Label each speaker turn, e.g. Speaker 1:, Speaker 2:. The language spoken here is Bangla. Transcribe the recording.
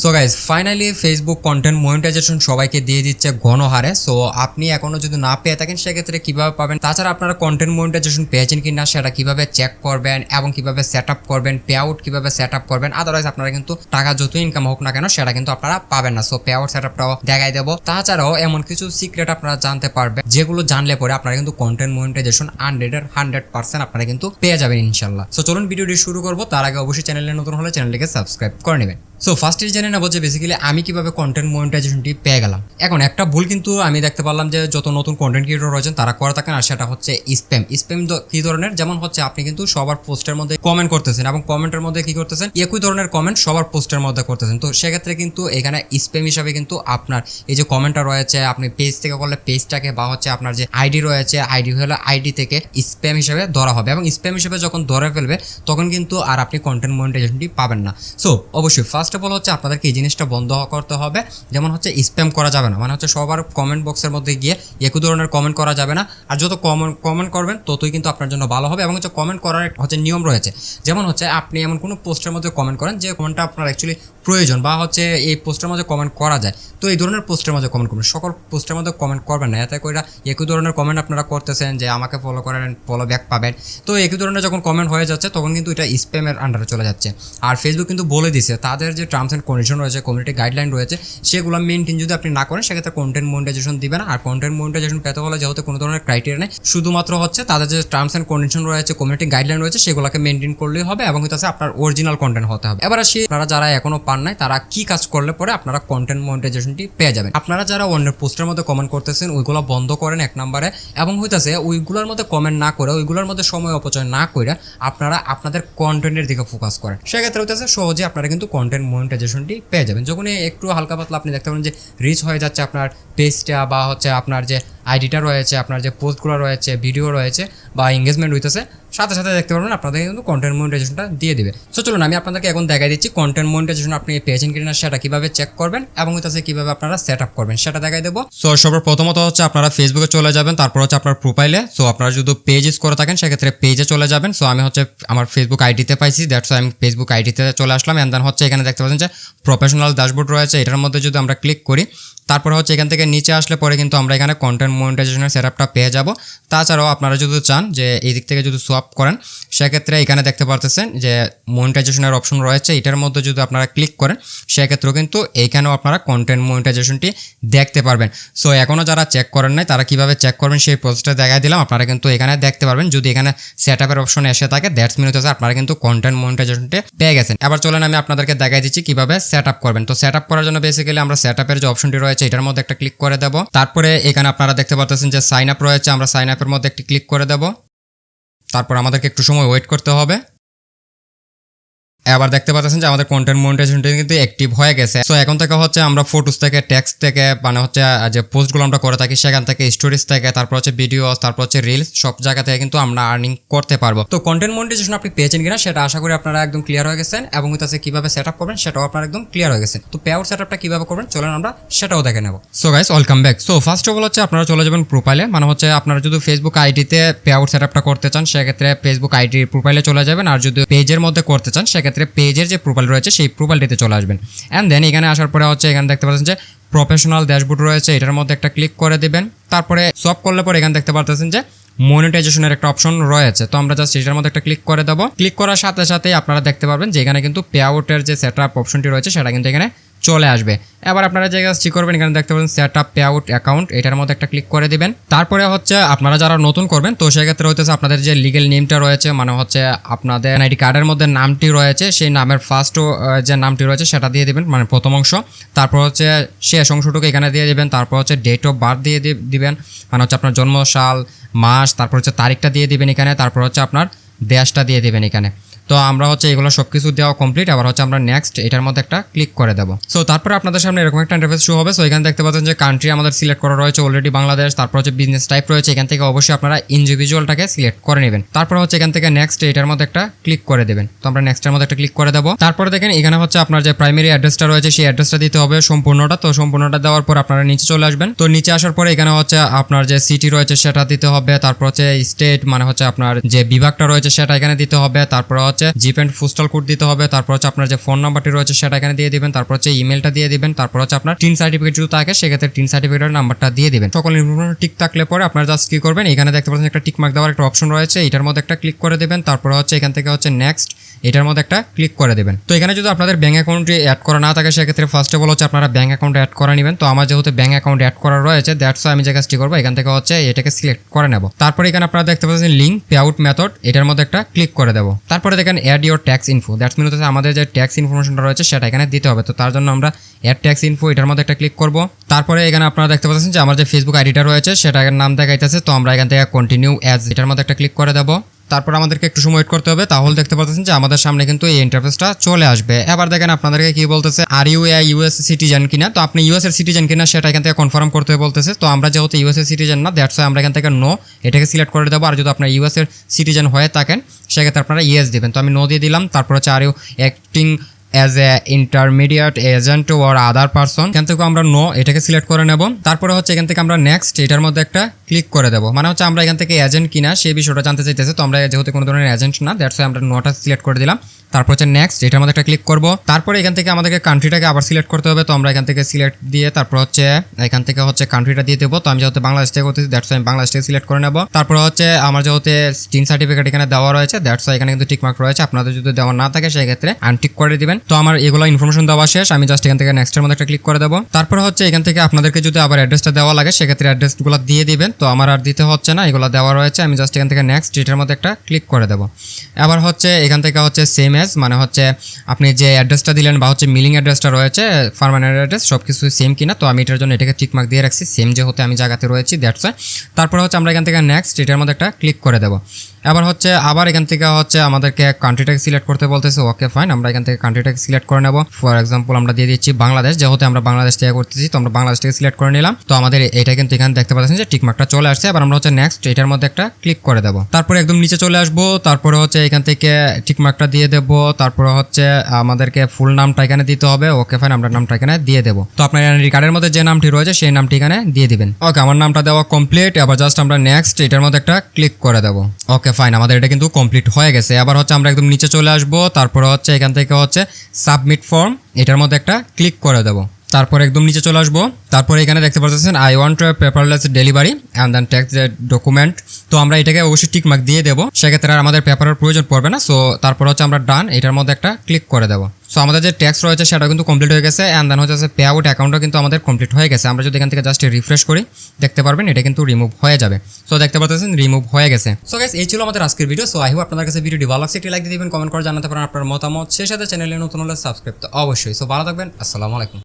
Speaker 1: So guys finally Facebook content monetization সবাইকে দিয়ে দিচ্ছে ঘনহারে সো আপনি এখনও যদি না পেয়ে থাকেন, সেক্ষেত্রে কীভাবে পাবেন? তাছাড়া আপনারা কন্টেন্ট মনিটাইজেশন পেয়েছেন কিনা, সেটা কীভাবে চেক করবেন এবং কীভাবে সেট আপ করবেন পে আউট কীভাবে সেট আপ করবেন আদারওয়াইজ আপনারা কিন্তু টাকা যত ইনকাম হোক না কেন, সেটা কিন্তু আপনারা পাবেন না। সো পে আউট সেট আপটাও দেখাই দেবো। তাছাড়াও এমন কিছু সিক্রেট আপনারা জানতে পারবেন, যেগুলো জানলে পরে আপনারা কিন্তু কন্টেন্ট মনিটাইজেশন হান্ড্রেডের হান্ড্রেড পার্সেন্ট আপনারা কিন্তু পেয়ে যাবেন ইনশাল্লাহ। সো চলুন ভিডিওটি শুরু করব। তার আগে অবশ্যই চ্যানেলে নতুন হলে চ্যানেলটিকে সাবস্ক্রাইব করে নেবেন। সো ফার্স্টে জেনে নেব যে বেসিক্যালি আমি কীভাবে কন্টেন্ট মনিটাইজেশনটি পেয়ে গেলাম। এখন একটা ভুল কিন্তু আমি দেখতে পারলাম যে যত নতুন কন্টেন্ট ক্রিয়েটর রয়েছেন, তারা করে থাকেন আর সেটা হচ্ছে স্প্যাম স্প্যাম কি ধরনের? যেমন হচ্ছে আপনি কিন্তু সবার পোস্টের মধ্যে কমেন্ট করতেছেন এবং কমেন্টের মধ্যে কি করতেছেন? একই ধরনের কমেন্ট সবার পোস্টের মধ্যে করতেছেন। তো সেক্ষেত্রে কিন্তু এখানে স্প্যাম হিসাবে কিন্তু আপনার এই যে কমেন্টটা রয়েছে, আপনি পেজ থেকে করলে পেজটাকে বা হচ্ছে আপনার যে আইডি রয়েছে আইডি হলে আইডি থেকে স্প্যাম হিসাবে ধরা হবে এবং স্প্যাম হিসাবে যখন ধরে ফেলবে, তখন কিন্তু আর আপনি কন্টেন্ট মনিটাইজেশনটি পাবেন না। সো অবশ্যই ফার্স্ট অফ অল হচ্ছে আপনাদেরকে এই জিনিসটা বন্ধ করতে হবে। যেমন হচ্ছে স্প্যাম করা যাবে না। মানে হচ্ছে সবার কমেন্ট বক্সের মধ্যে গিয়ে একই ধরনের কমেন্ট করা যাবে না। আর যত কমেন্ট কমেন্ট করবেন, ততই কিন্তু আপনার জন্য ভালো হবে এবং হচ্ছে কমেন্ট করার হচ্ছে নিয়ম রয়েছে। যেমন হচ্ছে আপনি এমন কোনো পোস্টের মধ্যে কমেন্ট করেন যে কমেন্টটা আপনার অ্যাকচুয়ালি প্রয়োজন বা হচ্ছে এই পোস্টের মধ্যে কমেন্ট করা যায়। তো এই ধরনের পোস্টের মধ্যে কমেন্ট করবেন। সকল পোস্টের মধ্যে কমেন্ট করবেন না। এতে করে একই ধরনের কমেন্ট আপনারা করতেছেন যে আমাকে ফলো করেন ফলো ব্যাক পাবেন। তো একই ধরনের যখন কমেন্ট হয়ে যাচ্ছে, তখন কিন্তু এটা স্প্যামের আন্ডারে চলে যাচ্ছে। আর ফেসবুক কিন্তু বলে দিছে, তাদের যে টার্মস অ্যান্ড কন্ডিশন রয়েছে কমিউনিটি গাইডলাইন রয়েছে, সেগুলো মেনটেন যদি আপনি না করেন, সেক্ষেত্রে কন্টেন্ট মনিটাইজেশন দিবে না। আর কন্টেন্ট মনিটাইজেশন পেতে হলে যেহেতু কোনো ধরনের ক্রাইটেরিয়া নেই, শুধুমাত্র হচ্ছে তাদের যে টার্মস অ্যান্ড কন্ডিশন রয়েছে কমিউনিটি গাইডলাইন রয়েছে, সেগুলোকে মেনটেন করলেই হবে এবং হচ্ছে আপনার অরিজিনাল কন্টেন্ট হতে হবে। এবার আসি, আপনারা যারা এখনও পান নাই, তারা কি কাজ করলে পরে আপনারা কন্টেন্ট মনিটাইজেশনটি পেয়ে যাবেন। আপনারা যারা অন্যের পোস্টের মধ্যে কমেন্ট করতেছেন, ওইগুলো বন্ধ করেন এক নম্বরে এবং হইতাছে ওইগুলোর মধ্যে কমেন্ট না করে, ওইগুলোর মধ্যে সময় অপচয় না করে আপনারা আপনাদের কন্টেন্টের দিকে ফোকাস করেন। সেক্ষেত্রে হইতেছে সহজে আপনারা কিন্তু কন্টেন্ট মনিটাইজেশনটি পেয়ে যাবেন। যখন একটু হালকা পাতলা আপনি দেখতে পাবেন যে রিচ হয়ে যাচ্ছে আপনার পেজটা বা হচ্ছে আপনার যে আইডিটা রয়েছে, আপনার যে পোস্টগুলো রয়েছে ভিডিও রয়েছে বা এঙ্গেজমেন্ট হইতেছে সাথে সাথে দেখতে পারবেন, আপনাদের কিন্তু কন্টেন্ট মনিটাইজেশনটা দিয়ে দিবে। সো চলুন আমি আপনাদেরকে এখন দেখাই দিচ্ছি কন্টেন্ট মনিটাইজেশন আপনি পেয়েছেন কিনা, সেটা কীভাবে চেক করবেন এবং হইতেছে কীভাবে আপনারা সেট আপ করবেন, সেটা দেখাই দেবো। সো সবার প্রথমত হচ্ছে আপনারা ফেসবুকে চলে যাবেন, তারপর হচ্ছে আপনার প্রোফাইলে সো আপনারা যদি পেজ ইউজ করে থাকেন, সেক্ষেত্রে পেজে চলে যাবেন। সো আমি হচ্ছে আমার ফেসবুক আইডিতে পাইছি দ্যাটস আমি ফেসবুক আইডিতে চলে আসলাম। অ্যান্ড দেন হচ্ছে এখানে দেখতে পাচ্ছেন যে প্রফেশনাল ড্যাশবোর্ড রয়েছে, এটার মধ্যে যদি আমরা ক্লিক করি তারপর হচ্ছে এখান থেকে নিচে আসলে পরে কিন্তু আমরা এখানে কন্টেন্ট মনিটাইজেশনের সেট আপটা পেয়ে যাব। তাছাড়াও আপনারা যদি চান যে এই দিক থেকে যদি সোয়াপ করেন, সেক্ষেত্রে এখানে দেখতে পারতেছেন যে মনিটাইজেশনের অপশন রয়েছে। এটার মধ্যে যদি আপনারা ক্লিক করেন, সেক্ষেত্রেও কিন্তু এইখানেও আপনারা কন্টেন্ট মনিটাইজেশনটি দেখতে পারবেন। সো এখনও যারা চেক করেন নাই, তারা কীভাবে চেক করবেন সেই প্রসেসটা দেখাই দিলাম। আপনারা কিন্তু এখানে দেখতে পারবেন, যদি এখানে সেট আপের অপশন এসে থাকে দ্যাটস মিন হচ্ছে আপনারা কিন্তু কন্টেন্ট মনিটাইজেশনটি পেয়ে গেছেন। এবার চলেন আমি আপনাদেরকে দেখাই দিচ্ছি কীভাবে সেট আপ করবেন। তো সেট আপ করার জন্য বেসিক্যালি আমরা সেট যে অপশনটি রয়েছে এটার মধ্যে একটা ক্লিক করে দেব। তারপরে এখানে আপনারা দেখতে পাচ্ছেন যে সাইন আপ রয়েছে, আমরা সাইন আপের মধ্যে একটি ক্লিক করে দেব। তারপর আমাদেরকে একটু সময় ওয়েট করতে হবে। এবার দেখতে পাচ্ছেন যে আমাদের কন্টেন্ট মনিটাইজেশনটা কিন্তু অ্যাক্টিভ হয়ে গেছে। সো এখন থেকে হচ্ছে আমরা ফটোস থেকে টেক্সট থেকে মানে হচ্ছে যে পোস্টগুলো আমরা করে থাকি, সেখান থেকে স্টোরিজ থেকে, তারপর হচ্ছে ভিডিও তারপর হচ্ছে রিলস সব জায়গা থেকে কিন্তু আমরা আর্নিং করতে পারব। তো কন্টেন্ট মনিটাইজেশন আপনি পেয়েছেন কিনা, সেটা আশা করি আপনারা একদম ক্লিয়ার হয়ে গেছেন এবং হচ্ছে কীভাবে সেট আপ করবেন, সেটাও আপনার একদম ক্লিয়ার হয়ে গেছে তো পে আউট সেট আপটা কীভাবে করবেন, চলেন আমরা সেটাও দেখে নেব। So guys welcome back so first of all হচ্ছে আপনারা চলে যাবেন প্রোফাইলে মানে হচ্ছে আপনারা যদি ফেসবুক আইডিতে পে আউট সেট আপটা করতে চান, সেক্ষেত্রে ফেসবুক আইডির প্রোফাইলে চলে যাবেন, আর যদি পেজের মধ্যে করতে চান, সেক্ষেত্রে পেজের যে প্রোফাইল রয়েছে, সেই প্রোফাইলটিতে চলে আসবেন। অ্যান্ড দেন এখানে আসার পরে হচ্ছে এখানে দেখতে পাচ্ছেন যে প্রফেশনাল ড্যাশবোর্ড রয়েছে, এটার মধ্যে একটা ক্লিক করে দেবেন। তারপরে সব করলে পরে এখানে দেখতে পারতেছেন যে মনিটাইজেশনের একটা অপশন রয়েছে। তো আমরা জাস্ট এটার মধ্যে একটা ক্লিক করে দেবো। ক্লিক করার সাথে সাথে আপনারা দেখতে পারবেন যে এখানে কিন্তু পে আউটের যে সেট আপ অপশনটি রয়েছে, সেটা কিন্তু এখানে চলে আসবে। এবার আপনারা যে কাজটি করবেন, এখানে দেখতে পাবেন set up pay out account এটার মধ্যে একটা ক্লিক করে দিবেন। তারপরে হচ্ছে আপনারা যারা নতুন করবেন, তো সেক্ষেত্রে হইতেছে আপনাদের যে লিগেল নেমটা রয়েছে মানে হচ্ছে আপনাদের আইডি কার্ডের মধ্যে নামটি রয়েছে, সেই নামের ফার্স্ট যে নামটি রয়েছে, সেটা দিয়ে দিবেন মানে প্রথম অংশ। তারপর হচ্ছে শেষ অংশটুকু এখানে দিয়ে দিবেন, তারপর হচ্ছে ডেট অফ বার্থ দিয়ে দিবেন মানে হচ্ছে আপনার জন্ম সাল মাস, তারপর হচ্ছে তারিখটা দিয়ে দিবেন এখানে, তারপর হচ্ছে আপনার দেশটা দিয়ে দিবেন এখানে। তো আমরা হচ্ছে এগুলো সব কিছু দেওয়া কমপ্লিট আবার হচ্ছে আমরা নেক্সট এটার মধ্যে একটা ক্লিক করে দেবো। সো তারপরে আপনাদের সামনে এরকম একটা ইন্টারফেস শো হবে। সো এখানে দেখতে পাচ্ছেন যে কান্ট্রি আমাদের সিলেক্ট করা রয়েছে অলরেডি বাংলাদেশ, তারপর হচ্ছে বিজনেস টাইপ রয়েছে। এখান থেকে অবশ্যই আপনারা ইন্ডিভিজুয়ালটাকে সিলেক্ট করে নেবেন। তারপর হচ্ছে এখান থেকে নেক্সট এটার মধ্যে একটা ক্লিক করে দেবেন। তো আমরা নেক্সটের মধ্যে একটা ক্লিক করে দেবো। তারপরে দেখেন, এখানে হচ্ছে আপনার যে প্রাইমারি অ্যাড্রেসটা রয়েছে, সেই অ্যাড্রেসটা দিতে হবে সম্পূর্ণটা। তো সম্পূর্ণটা দেওয়ার পর আপনারা নিচে চলে আসবেন। তো নিচে আসার পরে এখানে হচ্ছে আপনার যে সিটি রয়েছে, সেটা দিতে হবে। তারপর হচ্ছে স্টেট মানে হচ্ছে আপনার যে বিভাগটা রয়েছে, সেটা এখানে দিতে হবে। তারপর হচ্ছে হচ্ছে জিপ অ্যান্ড পোস্টাল কোড দিতে হবে, তারপর হচ্ছে আপনার যে ফোন নাম্বারটি রয়েছে সেটা এখানে দিয়ে দিবেন, তারপর হচ্ছে ইমেলটা দিয়ে দিবেন, তারপর হচ্ছে আপনার টিন সার্টিফিকেট যদি থাকে, সেক্ষেত্রে টিন সার্টিফিকেটের নাম্বারটা দিয়ে দিবেন। সকল ইনফরমেশন ঠিক থাকলে পরে আপনার জাস্ট কি করবেন, এখানে দেখতে পাচ্ছেন একটা টিক মার্ক দেওয়ার একটা অপশন রয়েছে, এটার মধ্যে একটা ক্লিক করে দেবেন, তারপর হচ্ছে এখান থেকে হচ্ছে নেক্সট এটার মধ্যে একটা ক্লিক করে দেবেন। তো এখানে যদি আপনাদের ব্যাঙ্ক অ্যাকাউন্টে অ্যাড করা না থাকে, সেক্ষেত্রে ফার্স্ট অফ অল হচ্ছে আপনারা ব্যাঙ্ক অ্যাকাউন্ট অ্যাড করে নেবেন। তো আমার যেহেতু ব্যাঙ্ক অ্যাকাউন্ট অ্যাড করা রয়েছে দ্যাটস আমি যে কাজটি করব, এখান থেকে হচ্ছে এটাকে সিলেক্ট করে নেব। তারপরে এখানে আপনারা দেখতে পাচ্ছেন লিঙ্ক পে আউট মেথড এটার মধ্যে একটা ক্লিক করে দেবো। তারপরে দেখেন add your tax info that's mean হচ্ছে আমাদের যে ট্যাক্স ইনফরমেশনটা রয়েছে সেটা এখানে দিতে হবে। তো তার জন্য আমরা অ্যাড ট্যাক্স ইনফো এটার মধ্যে একটা ক্লিক করব। তারপরে এখানে আপনারা দেখতে পাচ্ছেন যে আমার যে ফেসবুক আইডিটা রয়েছে সেটার নাম দেখাইতেছে। তো আমরা এখান থেকে কন্টিনিউ অ্যাজ এটার মধ্যে একটা ক্লিক করে দেবো। তারপর আমাদেরকে একটু সময় ওয়েট করতে হবে। তাহলে দেখতে পাচ্ছেন যে আমাদের সামনে কিন্তু এই ইন্টারফেসটা চলে আসবে। এবার দেখেন আপনাদেরকে কি বলতেছে are you a US citizen কিনা? তো আপনি ইউএস এর সিটিজেন কিনা সেটা এখান থেকে কনফার্ম করতে বলতেছে। তো আমরা যেহেতু ইউএস এর সিটিজেন না দ্যাটস আমরা এখান থেকে নো এটাকে সিলেক্ট করে দেবো। আর যদি আপনার ইউএস এর সিটিজেন হয়ে থাকেন সেক্ষেত্রে আপনারা ইয়েস দেবেন। তো আমি নো দিয়ে দিলাম। তারপর হচ্ছে আরও acting as a intermediate agent or other person এখান থেকে আমরা নো এটাকে সিলেক্ট করে নেব। তারপরে হচ্ছে এখান থেকে আমরা নেক্সট এটার মধ্যে একটা ক্লিক করে দেবো। মানে হচ্ছে আমরা এখান থেকে এজেন্ট কিনা সেই বিষয়টা জানতে চাইতেছে। তো আমরা যেহেতু কোনো ধরনের এজেন্ট না দ্যাটস আমরা নোটা সিলেক্ট করে দিলাম। তারপর হচ্ছে নেক্সট এটার মধ্যে একটা ক্লিক করব। তারপরে এখান থেকে আমাদেরকে কান্ট্রিটাকে আবার সিলেক্ট করতে হবে। তো আমরা এখান থেকে সিলেক্ট দিয়ে তারপর হচ্ছে, এখান থেকে হচ্ছে কান্ট্রিটা দিয়ে দেবো। তো আমি যেহেতু বাংলাদেশ থেকে করতেছি দ্যাটস আমি বাংলাদেশ থেকে সিলেক্ট করে নেব। তারপর হচ্ছে, আমার যেহেতু স্টিন সার্টিফিকেট এখানে দেওয়া রয়েছে দ্যাটস এখানে কিন্তু টিকমার্ক রয়েছে। আপনাদের যদি দেওয়া না থাকে, সেক্ষেত্রে আনটিক করে দিবেন। তো আমার এগুলো ইনফরমেশন দেওয়া শেষ। আমি জাস্ট এখান থেকে নেক্সটের মধ্যে একটা ক্লিক করে দেবো। তারপর হচ্ছে এখান থেকে আপনাদেরকে যদি আবার অ্যাড্রেসটা দেওয়া লাগে, সেক্ষেত্রে অ্যাড্রেসগুলো দিয়ে দিবেন। তো আমার আর দিতে হচ্ছে না, এগুলো দেওয়া রয়েছে। আমি জাস্ট এখান থেকে নেক্সট এটার মধ্যে একটা ক্লিক করে দেবো। আবার হচ্ছে, এখান থেকে হচ্ছে সেম এজ মানে হচ্ছে আপনি যে অ্যাড্রেসটা দিলেন বা হচ্ছে মিলিং অ্যাড্রেসটা রয়েছে পারমানেন্ট অ্যাড্রেস সব কিছু সেম কিনা, তো আমি এটার জন্য এটাকে টিকমার্ক দিয়ে রাখছি সেম যে হতে আমি জায়গাতে রয়েছি দ্যাটস তারপরে হচ্ছে আমরা এখান থেকে নেক্সট এটার মধ্যে একটা ক্লিক করে দেবো। এবার হচ্ছে, আবার এখান থেকে হচ্ছে আমাদেরকে কান্ট্রি কান্ট্রিটাকে সিলেক্ট করতে বলতেছে। ওকে ফাইন আমরা এখান থেকে কান্ট্রিটাকে সিলেক্ট করে নেব। ফর এক্সাম্পল আমরা দিয়ে দিচ্ছি বাংলাদেশ। যেহেতু আমরা বাংলাদেশ থেকে করতেছি, তো আমরা বাংলাদেশ থেকে সিলেক্ট করে নিলাম। তো আমাদের এটা কিন্তু এখানে দেখতে পাচ্ছেন যে টিকমার্কটা চলে আসছে। এবার আমরা হচ্ছে নেক্সট এটার মধ্যে একটা ক্লিক করে দেবো। তারপরে একদম নিচে চলে আসব। তারপরে হচ্ছে এখান থেকে টিকমার্কটা দিয়ে দেবো। তারপরে হচ্ছে আমাদেরকে ফুল নামটা এখানে দিতে হবে। ওকে ফাইন আমরা নামটা এখানে দিয়ে দেবো। তো আপনার এনআইডি কার্ডের মধ্যে যে নামটি রয়েছে, সেই নামটি এখানে দিয়ে দিবেন। ওকে আমার নামটা দেওয়া কমপ্লিট এবার জাস্ট আমরা নেক্সট এটার মধ্যে একটা ক্লিক করে দেবো। ওকে ফাইন আমাদের এটা কিন্তু কমপ্লিট হয়ে গেছে। আবার হচ্ছে আমরা একদম নিচে চলে আসব। তারপরে হচ্ছে এখান থেকে হচ্ছে সাবমিট ফর্ম এটার মধ্যে একটা ক্লিক করে দেবো। তারপর একদম নিচে চলে আসব। তারপরে এখানে দেখতে পাচ্ছেন I want paperless delivery and then tax document তো আমরা এটাকে অবশ্যই টিকমার্ক দিয়ে দেবো। সেক্ষেত্রে আর আমাদের পেপারের প্রয়োজন পড়বে না। সো তারপর হচ্ছে আমরা ডান এটার মধ্যে একটা ক্লিক করে দেবো। সো আমাদের যে ট্যাক্স রয়েছে সেটা কিন্তু কমপ্লিট হয়ে গেছে। অ্যান্ড দেন হচ্ছে পে আউট অ্যাকাউন্টও কিন্তু আমাদের কমপ্লিট হয়ে গেছে। আমরা যদি এখান থেকে জাস্ট রিফ্রেশ করি, দেখতে পারবেন এটা কিন্তু রিমুভ হয়ে যাবে। সো দেখতে পাচ্ছেন রিমুভ হয়ে গেছে। সো গাইস এই ছিল আমাদের আজকের ভিডিও সো আই হোপ আপনাদের কাছে ভিডিওটি ভালো লাগছে। একটি লাইক দিয়ে দিবেন কমেন্ট করে জানাতে পারেন আপনার মতামত। সেই সাথে চ্যানেলে নতুন হলে সাবস্ক্রাইব তো অবশ্যই। সো ভালো থাকবেন। আসসালামু আলাইকুম।